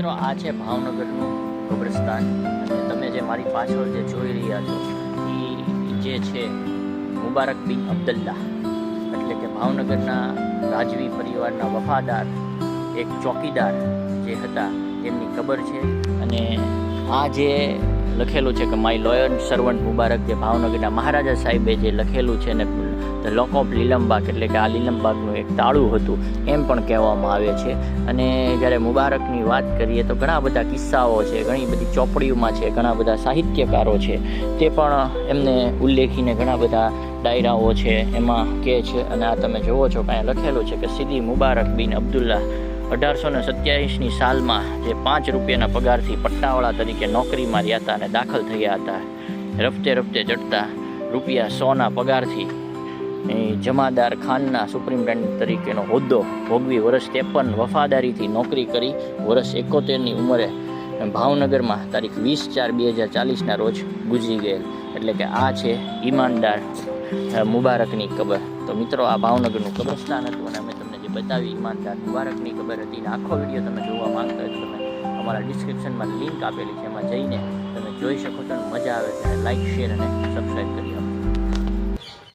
મિત્રો, આ છે ભાવનગરનું કબ્રસ્તાન. અને તમે જે મારી પાછળ જે જોઈ રહ્યા છો એ જે છે મુબારક બિન અબ્દુલ્લાહ. એટલે કે ભાવનગરના રાજવી પરિવારના વફાદાર, એક ચોકીદાર જે હતા તેમની કબર છે. અને આ જે લખેલું છે કે માય લોયર સર્વન્ટ મુબારક જે ભાવનગરના મહારાજા સાહેબે જે લખેલું છે ને ધ લોક ઓફ લીલમબાગ એટલે કે આ લીલમબાગનું એક તાળું હતું, એમ પણ કહેવામાં આવે છે. અને જ્યારે મુબારકની વાત કરીએ તો ઘણા બધા કિસ્સાઓ છે, ઘણી બધી ચોપડીઓમાં છે, ઘણા બધા સાહિત્યકારો છે. તે પણ એમને ઉલ્લેખીને ઘણા બધા ડાયરાઓ છે, એમાં કહે છે અને આ તમે જુઓ છો કાંઈ લખેલું છે કે સીધી મુબારક બિન અબ્દુલ્લા અઢારસો ને સત્યાવીસની સાલમાં જે પાંચ રૂપિયાના પગારથી પટ્ટાવાળા તરીકે નોકરીમાં રહ્યા હતા અને દાખલ થયા હતા, રફતે રફતે ચડતા રૂપિયા સોના પગારથી. જમાદાર ખાનના સુપ્રિન્ટેન્ડન્ટ તરીકેનો હોદ્દો ભોગવી વર્ષ ત્રેપન વફાદારીથી નોકરી કરી, વર્ષ એકોતેરની ઉંમરે ભાવનગરમાં તારીખ વીસ ચાર બે હજાર ચાલીસના રોજ ગુજરી ગયેલ. એટલે કે આ છે ઈમાનદાર મુબારકની કબર. તો મિત્રો, આ ભાવનગરનું કબ્રસ્તાન હતું અને અમે બતાવી ઈમાનદાર મુબારકની ખબર હતી ને આખો વીડિયો તમે જોવા માંગતા હોય તો તમે અમારા ડિસ્ક્રિપ્શનમાં લિંક આપેલી છે, એમાં જઈને તમે જોઈ શકો છો મજા આવે ત્યારે લાઇક શેર અને સબસ્ક્રાઈબ કરી આપો.